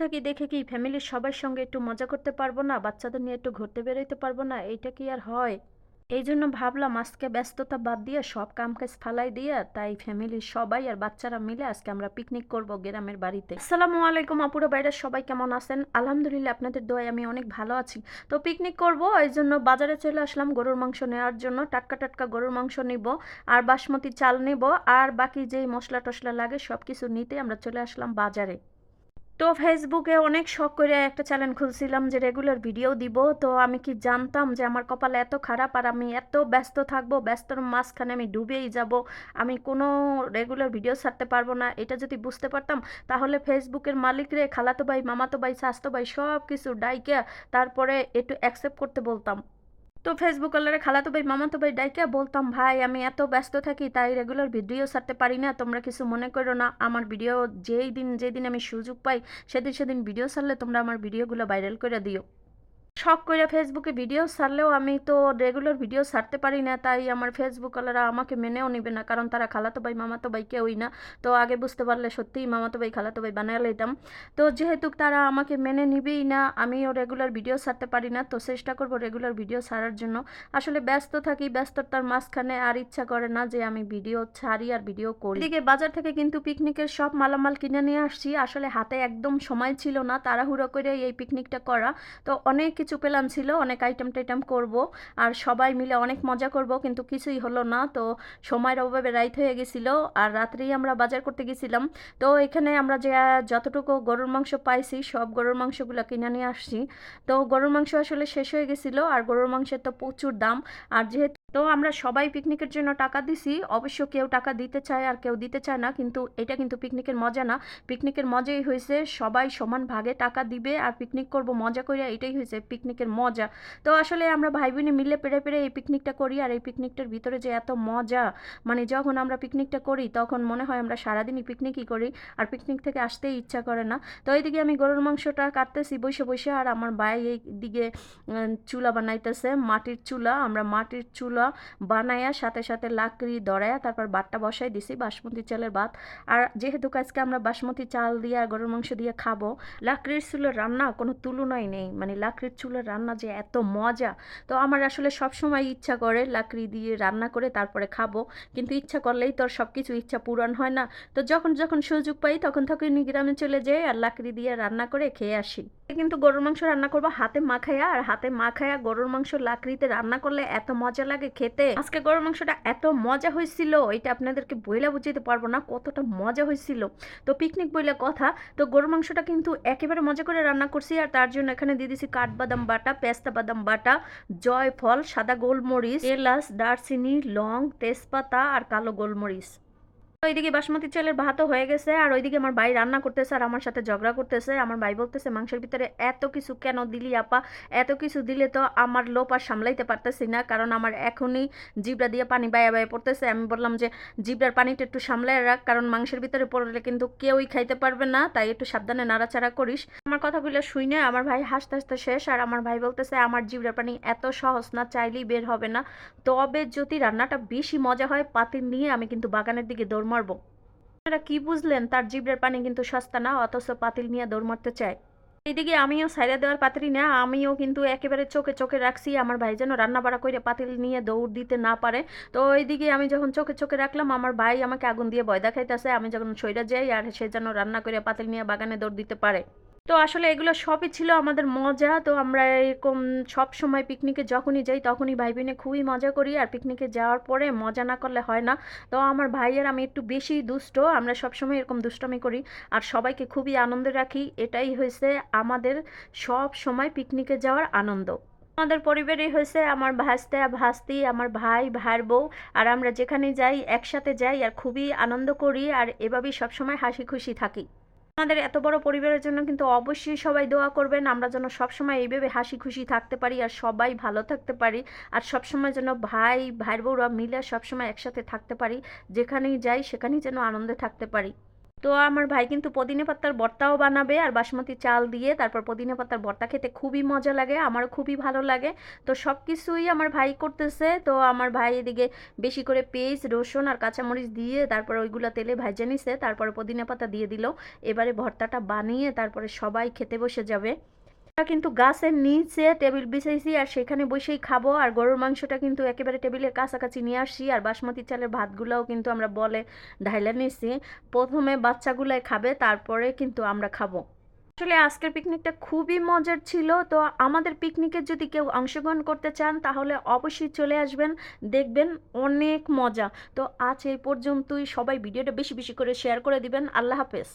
থাকি দেখে কি ফ্যামিলির সবার সঙ্গে একটু মজা করতে পারব না? বাচ্চাদের নিয়ে একটু ঘুরতে বেরোতে পারব না? এইটা কি আর হয়? এই জন্য ভাবলাম আজকে ব্যস্ততা বাদ দিয়ে সব কাম কাজ ফালাই দিয়ে তাই ফ্যামিলির সবাই আর বাচ্চারা মিলে আজকে আমরা পিকনিক করব গ্রামের বাড়িতে। আসসালামু আলাইকুম আপুরা বাইরে সবাই কেমন আছেন? আলহামদুলিল্লাহ আপনাদের দোয়ায় আমি অনেক ভালো আছি। তো পিকনিক করব এই জন্য বাজারে চলে আসলাম গরুর মাংস নেওয়ার জন্য। টাটকা টাটকা গরুর মাংস নিব, আর বাসমতি চাল নেব, আর বাকি যেই মশলা টশলা লাগে সব কিছু নিতে আমরা চলে আসলাম বাজারে। তো ফেসবুকে অনেক শখ করে একটা চ্যানেল খুলছিলাম যে রেগুলার ভিডিও দিব। তো আমি কি জানতাম যে আমার কপাল এত খারাপ আর আমি এত ব্যস্ত থাকব, ব্যস্তর মাঝখানে আমি ডুবেই যাব। আমি কোনো রেগুলার ভিডিও ছাড়তে পারব না। এটা যদি বুঝতে পারতাম, তাহলে ফেসবুকের মালিকরে খালাতো ভাই, মামাতো ভাই, স্বাস্থ্য ভাই সব কিছু ডাইকে তারপরে একটু অ্যাকসেপ্ট করতে বলতাম। তো ফেসবুক কলারে খালাতো ভাই, মামাতো ভাই ডাইকে বলতাম, ভাই, আমি এত ব্যস্ত থাকি, তাই রেগুলার ভিডিও ছাড়তে পারি না, তোমরা কিছু মনে করো না। আমার ভিডিও যেই দিন যেই দিন আমি সুযোগ পাই, সেদিন সেদিন ভিডিও ছাড়লে তোমরা আমার ভিডিওগুলো ভাইরাল করে দিও। শখ করে ফেসবুকে ভিডিও ছাড়লেও আমি তো রেগুলার ভিডিও ছাড়তে পারি না, তাই আমার ফেসবুকওয়ালারা আমাকে মেনেও নিবে না, কারণ তারা খালাতো ভাই, মামাতো ভাই কেউই না। তো আগে বুঝতে পারলে সত্যিই মামাতো ভাই, খালাতো ভাই বানিয়ে লইতাম। তো যেহেতু তারা আমাকে মেনে নিবেই না, আমিও রেগুলার ভিডিও ছাড়তে পারি না, তো চেষ্টা করব রেগুলার ভিডিও ছাড়ার জন্য। আসলে ব্যস্ত থাকি, ব্যস্ততার মাঝখানে আর ইচ্ছা করে না যে আমি ভিডিও ছাড়ি আর ভিডিও করি। এদিকে বাজার থেকে কিন্তু পিকনিকের সব মালামাল কিনে নিয়ে আসছি। আসলে হাতে একদম সময় ছিল না, তাড়াহুড়ো করে এই পিকনিকটা করা। তো অনেক কিছু পেলাম ছিল, অনেক আইটেম টাইটেম করব, আর সবাই মিলে অনেক মজা করব, কিন্তু কিছুই হলো না। তো সময়ের অভাবে রাইত হয়ে গেছিল, আর রাত্রেই আমরা বাজার করতে গেছিলাম। তো এখানে আমরা যে, যতটুকু গরুর মাংস পাইছি, সব গরুর মাংসগুলো কিনে নিয়ে আসছি। তো গরুর মাংস আসলে শেষ হয়ে গেছিল, আর গরুর মাংসের তো প্রচুর দাম। আর যেহেতু তো আমরা সবাই পিকনিকের জন্য টাকা দিছি। অবশ্য কেউ টাকা দিতে চায় আর কেউ দিতে চায় না, কিন্তু এটা কিন্তু পিকনিকের মজা না। পিকনিকের মজাই হয়েছে সবাই সমান ভাগে টাকা দিবে আর পিকনিক করব মজা করে এটাই হয়েছে পিকনিকের মজা। তো আসলে আমরা ভাই বোনে মিলে পেরে পেরে এই পিকনিকটা করি আর এই পিকনিকটার ভিতরে যে এত মজা মানে যখন আমরা পিকনিকটা করি তখন মনে হয় আমরা সারাদিনই পিকনিকই করি আর পিকনিক থেকে আসতেই ইচ্ছা করে না। তো এইদিকে আমি গরুর মাংসটা কাটতেছি বসে বসে আর আমার ভাই এই দিকে চুলা বানাইতেছে, মাটির চুলা। আমরা মাটির চুলা বানায়া, সাথে সাথে লাকড়ি দড়ায়া তারপর বাটটা বসাই দিছি, বাসমতি চালের ভাত। আর যেহেতু আজকে আমরা বাসমতি চাল দিয়ে আর গরুর মাংস দিয়ে খাব, লাকড়ির চুলের রান্না কোনো তুলনাই নেই। মানে লাকড়ির চুলের রান্না যে এত মজা। তো আমার আসলে সব সময় ইচ্ছা করে লাকড়ি দিয়ে রান্না করে তারপরে খাব। কিন্তু ইচ্ছা করলেই তো সব কিছু ইচ্ছা পূরণ হয় না। তো যখন যখন সুযোগ পাই, তখন তখনই গ্রামে চলে যাই আর লাকড়ি দিয়ে রান্না করে খেয়ে আসি। কিন্তু গরুর মাংস রান্না করব। হাতে মাখায়া আর হাতে মাখায়া গরুর মাংস লাকড়িতে রান্না করলে এত মজা লাগে খেতে। আজকে গরুর মাংসটা এত মজা হয়েছিল এটা আপনাদেরকে বইলা বুঝাতে পারব না কতটা মজা হয়েছিল তো পিকনিক বইলে কথা, তো গরুর মাংসটা কিন্তু একেবারে মজা করে রান্না করছি আর তার জন্য এখানে দিয়ে দিছি কাঠবাদাম বাটা, পেস্তা বাদাম বাটা, জয়ফল, সাদা গোলমরিচ, এলাচ, দারচিনি, লং, তেজপাতা আর কালো গোলমরিচ। ওইদিকে বাসমতি চালের ভাতও হয়ে গেছে, আর ওইদিকে আমার ভাই রান্না করতেছে আর আমার সাথে ঝগড়া করতেছে। আমার ভাই বলতেছে, মাংসের ভিতরে এত কিছু কেন দিলি আপা? এত কিছু দিলে তো আমার লোপ আর সামলাইতে পারতেছি না। কারণ আমার এখনই জিবরা দিয়ে পানি বায়া বায়া পড়তেছে। আমি বললাম যে, জিবরার পানিটা একটু সামলায় রাখ, কারণ মাংসের ভিতরে পড়লে কিন্তু কেউই খাইতে পারবে না, তাই একটু সাবধানে নাড়াচাড়া করিস। আমার কথাগুলো শুই না আমার ভাই হাসতে হাসতে শেষ, আর আমার ভাই বলতেছে, আমার জিবরার পানি এত সহজ না, চাইলেই বের হবে না। তবে যদি রান্নাটা বেশি মজা হয়, পাতিল নিয়ে আমি কিন্তু বাগানের দিকে দৌড় মারবো। আপনারা কি বুঝলেন, তার জিবরের পানি কিন্তু সস্তা না, অথচ পাতিল নিয়ে দৌড় মারতে চায়। এইদিকে আমিও সাইরা দেওয়ার পাতিল না, আমিও কিন্তু একেবারে চোখে চোখে রাখছি, আমার ভাই যেন রান্না বাড়া করে পাতিল নিয়ে দৌড় দিতে না পারে। তো ওইদিকে আমি যখন চোখে চোখে রাখলাম, আমার ভাই আমাকে আগুন দিয়ে ভয় দেখাইতেছে, আমি যখন সইরা যাই আর সে যেন রান্না করে পাতিল নিয়ে বাগানে দৌড় দিতে পারে। তো আসলে এগুলো সবই ছিল আমাদের মজা। তো আমরা এরকম সব সময় পিকনিকে যখনই যাই তখনই ভাই বোনে খুবই মজা করি। আর পিকনিকে যাওয়ার পরে মজা না করলে হয় না। তো আমার ভাইয়ের আমি একটু বেশি দুষ্ট, আমরা সব সময় এরকম দুষ্টামি করি। আর সবাইকে খুবই আনন্দে রাখি। এটাই হয়েছে আমাদের সব সময় পিকনিকে যাওয়ার আনন্দ। আমাদের পরিবারই হয়েছে আমার ভাস্তে, ভাস্তি, আমার ভাই, ভাইয়ের বউ। আর আমরা যেখানে যাই, একসাথে যাই আর খুবই আনন্দ করি। আর এভাবেই সবসময় হাসি খুশি থাকি। আমাদের এত বড় পরিবারের জন্য কিন্তু অবশ্যই সবাই দোয়া করবেন। আমরা যেন সবসময় এইভাবে হাসি খুশি থাকতে পারি আর সবাই ভালো থাকতে পারি আর সবসময় যেন ভাই ভাইয়ের বউরা মিলে সবসময় একসাথে থাকতে পারি। যেখানেই যাই সেখানেই যেন আনন্দে থাকতে পারি। তো আমার ভাই কিন্তু পুদিনা পাতার ভর্তাও বানাবে আর বাসমতি চাল দিয়ে তারপর পুদিনা পাতার ভর্তা খেতে খুবই মজা লাগে, আমারও খুবই ভালো লাগে। তো সব কিছুই আমার ভাই করতেছে, তো আমার ভাই এদিকে বেশি করে পেঁয়াজ, রসুন আর কাঁচামরিচ দিয়ে তারপর ওইগুলো তেলে ভাজে নিছে, তারপরে পুদিনা পাতা দিয়ে দিল। এবারে ভর্তাটা বানিয়ে তারপরে সবাই খেতে বসে যাবে। আমরা কিন্তু গাছের নিচে টেবিল বিছাইছি আর সেখানে বসেই খাব। আর গরুর মাংসটা কিন্তু একেবারে টেবিলের কাছাকাছি নিয়ে আসছি আর বাসমতি চালের ভাতগুলোও কিন্তু আমরা বলে ঢাইলে নিছি। প্রথমে বাচ্চাগুলাই খাবে, তারপরে কিন্তু আমরা খাব। আসলে আজকের পিকনিকটা খুবই মজার ছিল। তো আমাদের পিকনিকে যদি কেউ অংশগ্রহণ করতে চান, তাহলে অবশ্যই চলে আসবেন, দেখবেন অনেক মজা। তো আজ এই পর্যন্তই। সবাই ভিডিওটা বেশি বেশি করে শেয়ার করে দিবেন। আল্লাহ হাফেজ।